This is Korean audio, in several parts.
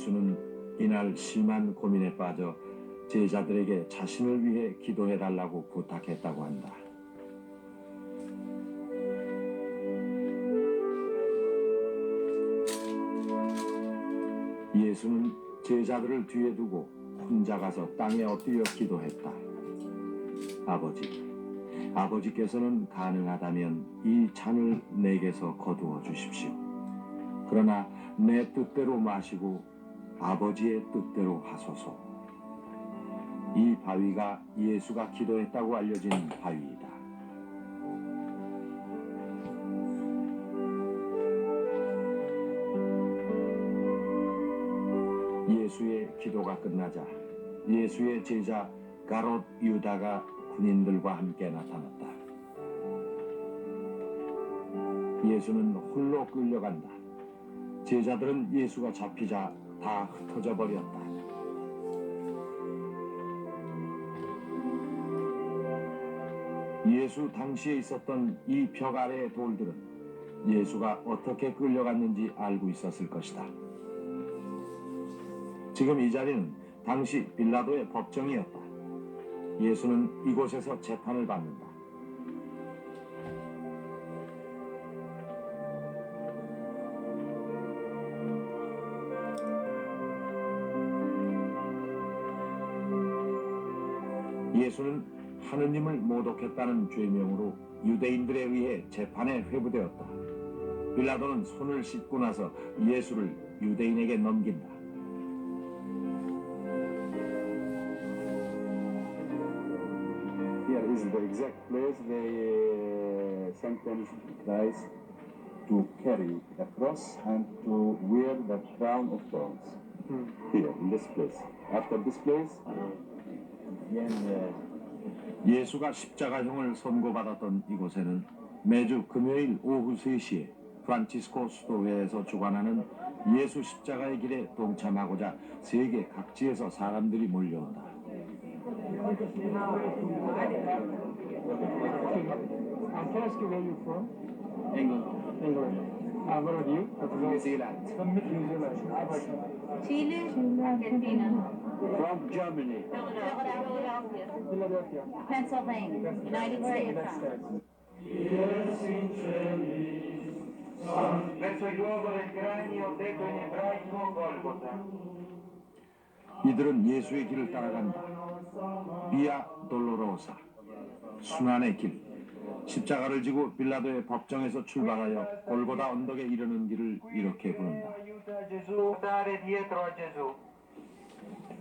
예수는 이날 심한 고민에 빠져 제자들에게 자신을 위해 기도해 달라고 부탁했다고 한다. 예수는 제자들을 뒤에 두고 혼자 가서 땅에 엎드려 기도했다. 아버지, 아버지께서는 가능하다면 이 잔을 내게서 거두어 주십시오. 그러나 내 뜻대로 마시고 아버지의 뜻대로 하소서. 이 바위가 예수가 기도했다고 알려진 바위이다. 예수의 기도가 끝나자 예수의 제자 가롯 유다가 군인들과 함께 나타났다. 예수는 홀로 끌려간다. 제자들은 예수가 잡히자 다 흩어져 버렸다. 예수 당시에 있었던 이 벽 아래의 돌들은 예수가 어떻게 끌려갔는지 알고 있었을 것이다. 지금 이 자리는 당시 빌라도의 법정이었다. 예수는 이곳에서 재판을 받는다. 예수는 하느님을 모독했다는 죄명으로 유대인들에 의해 재판에 회부되었다. 빌라도는 손을 씻고 나서 예수를 유대인에게 넘긴다. Here is the exact place they uh, sentenced Christ to carry the cross and to wear the crown of thorns. Here, in this place. After this place, then uh, 예수가 십자가형을 선고받았던 이곳에는 매주 금요일 오후 3시에 프란치스코 수도회에서 주관하는 예수 십자가의 길에 동참하고자 세계 각지에서 사람들이 몰려온다. Um. Uh. Chile, Argentina, from Germany. Philadelphia, Philadelphia. Pennsylvania, United United States. States. verso il luogo del cranio detto in ebraico Golgota. 이들은 예수의 길을 따라간다. 비아 돌로로사, 순환의 길. 십자가를 지고 빌라도의 법정에서 출발하여 골고다 언덕에 이르는 길을 이렇게 부른다.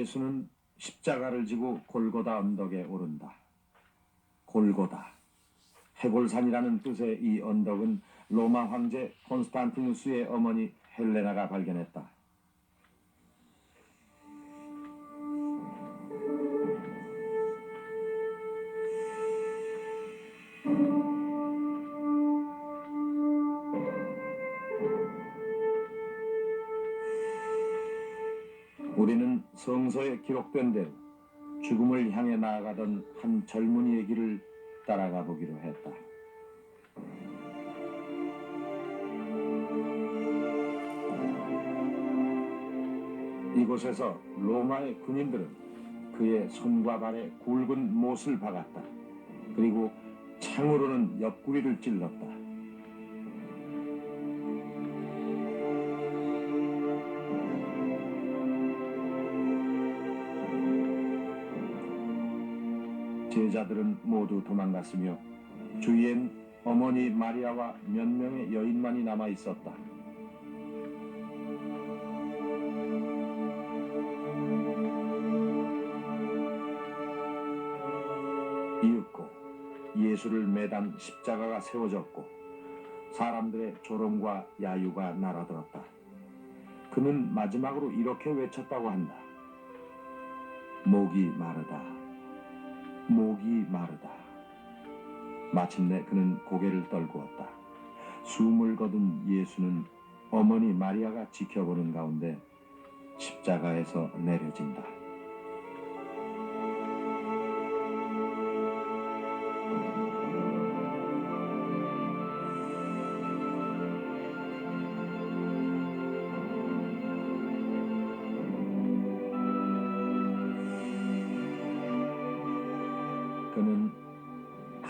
예수는 십자가를 지고 골고다 언덕에 오른다. 골고다. 해골산이라는 뜻의 이 언덕은 로마 황제 콘스탄티누스의 어머니 헬레나가 발견했다. 성서에 기록된 대로 죽음을 향해 나아가던 한 젊은이의 길을 따라가 보기로 했다. 이곳에서 로마의 군인들은 그의 손과 발에 굵은 못을 박았다. 그리고 창으로는 옆구리를 찔렀다. 제자들은 모두 도망갔으며 주위엔 어머니 마리아와 몇 명의 여인만이 남아 있었다. 이윽고 예수를 매단 십자가가 세워졌고 사람들의 조롱과 야유가 날아들었다. 그는 마지막으로 이렇게 외쳤다고 한다. 목이 마르다. 목이 마르다. 마침내 그는 고개를 떨구었다. 숨을 거둔 예수는 어머니 마리아가 지켜보는 가운데 십자가에서 내려진다.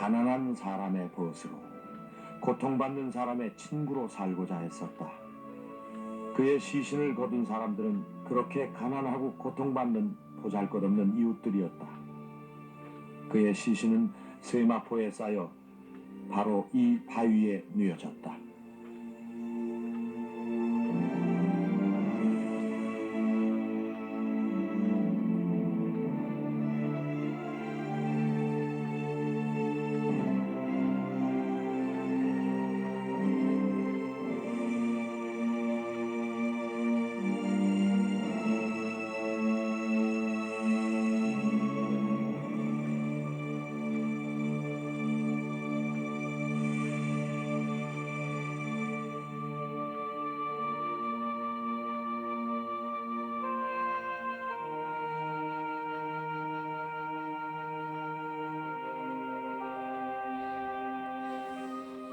가난한 사람의 벗으로 고통받는 사람의 친구로 살고자 했었다. 그의 시신을 거둔 사람들은 그렇게 가난하고 고통받는 보잘것없는 이웃들이었다. 그의 시신은 세마포에 쌓여 바로 이 바위에 뉘어졌다.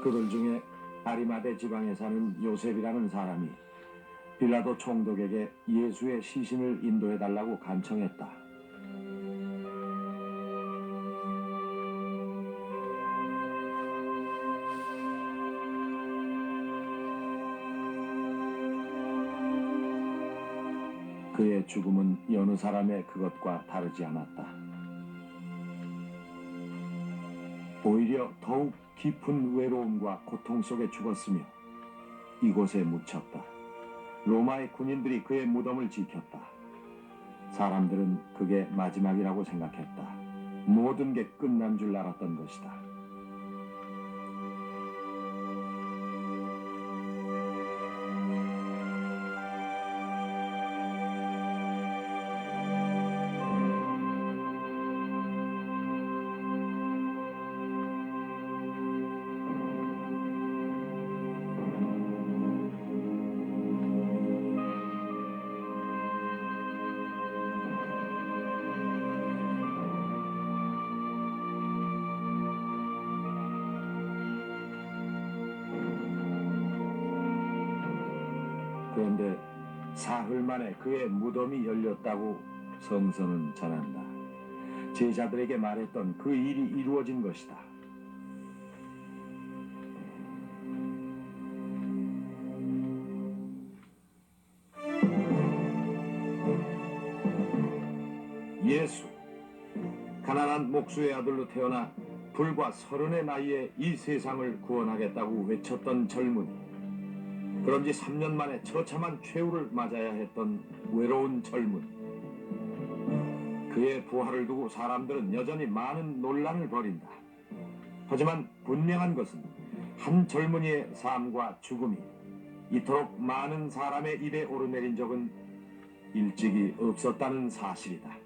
그들 중에 아리마대 지방에 사는 요셉이라는 사람이 빌라도 총독에게 예수의 시신을 인도해 달라고 간청했다. 그의 죽음은 여느 사람의 그것과 다르지 않았다. 오히려 더욱 깊은 외로움과 고통 속에 죽었으며 이곳에 묻혔다. 로마의 군인들이 그의 무덤을 지켰다. 사람들은 그게 마지막이라고 생각했다. 모든 게 끝난 줄 알았던 것이다. 그런데 사흘 만에 그의 무덤이 열렸다고 성서는 전한다. 제자들에게 말했던 그 일이 이루어진 것이다. 예수, 가난한 목수의 아들로 태어나 불과 서른의 나이에 이 세상을 구원하겠다고 외쳤던 젊은이. 그런지 3년 만에 처참한 최후를 맞아야 했던 외로운 젊은. 그의 부활을 두고 사람들은 여전히 많은 논란을 벌인다. 하지만 분명한 것은 한 젊은이의 삶과 죽음이 이토록 많은 사람의 입에 오르내린 적은 일찍이 없었다는 사실이다.